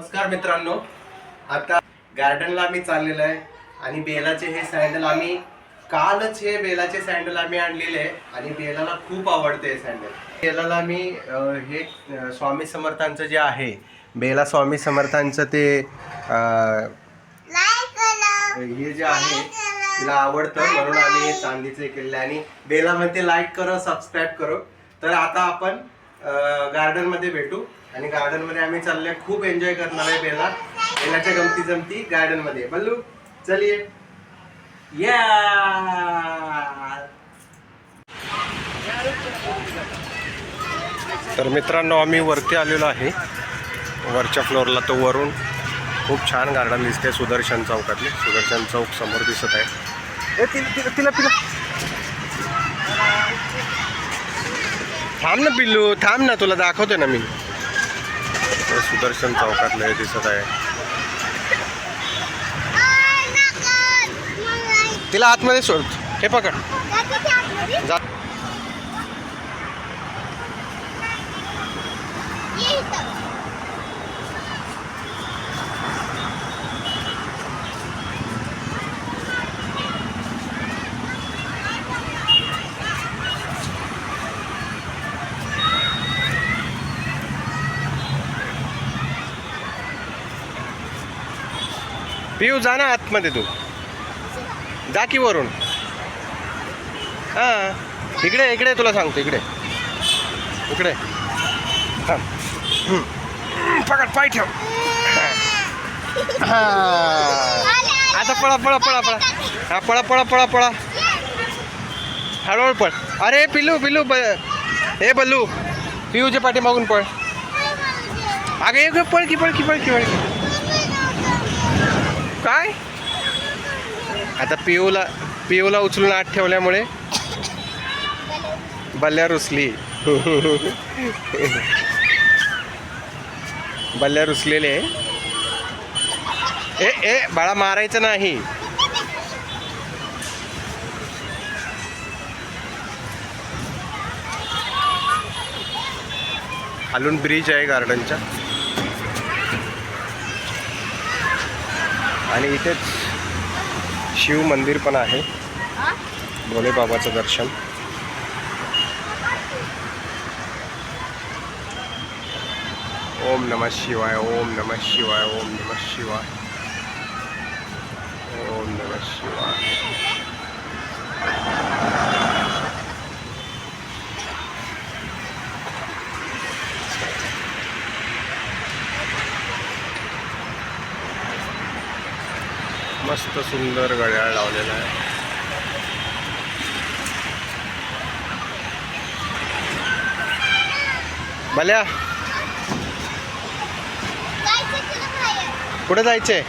नमस्कार मित्रांनो. आता गार्डनला आम्ही चाललेलो आहे आणि बेलाचे हे सँडल आम्ही कालच हे बेलाचे सँडल आम्ही आणलेले आहे आणि बेलाला खूप आवडते हे सँडल बेलाला आम्ही हे स्वामी समर्थांचं जे आहे बेला स्वामी समर्थांचं ते हे जे आहे तिला आवडतं म्हणून आम्ही हे चांदीचे केलेलं आहे. आणि बेला म्हणते लाईक करो सबस्क्राईब करो. तर आता आपण गार्डनमध्ये भेटू. आणि गार्डनमध्ये आम्ही चाललोय खूप एन्जॉय करणार आहे बेला. बेलाच्या गमती जमती गार्डनमध्ये. बल्लू चलिये. या तर मित्रांनो आम्ही वरती आलेलो आहे. वरच्या फ्लोअरला तो वरून. खूप छान गार्डन दिसते सुदर्शन चौकातले. सुदर्शन चौक समोर दिसत आहे. ए तिला तिला तिला. थांब ना पिल्लू. थांब ना तुला दाखवते ना मी. सुदर्शन चौकातलं हे दिसत आहे. तिला आतमध्ये सोड. हे पकड. जा. पिऊ जा ना आतमध्ये तू. जा की वरून. हां. इकडे इकडे तुला सांगतो इकडे. इकडे. पकड पाय ठेव. हां. आता पळा पळा पळा पळा. हा पळा पळा पळा पळा. हळूहळू पळ. अरे पिल्लू पिल्लू ब हे बल्लू. पिऊच्या पाठी मागून पळ. अगं एक पळ की पळ की पळ की पळ की. काय? आता पिऊला पिऊला उचलून आत ठेवल्यामुळे बल्ल्या रुसली. बल्ल्या रुसलेले. ए ए बाळा मारायचं नाही. खालून ब्रिज आहे गार्डनच्या आणि इथेच शिव मंदिर पण आहे. भोले बाबाचं दर्शन. ओम नमः शिवाय ओम नमः शिवाय ओम नमः शिवाय. ओम नमः शिवाय. मस्त सुंदर घड्याळ लावलेला आहे. भल्या कुठे जायचंय?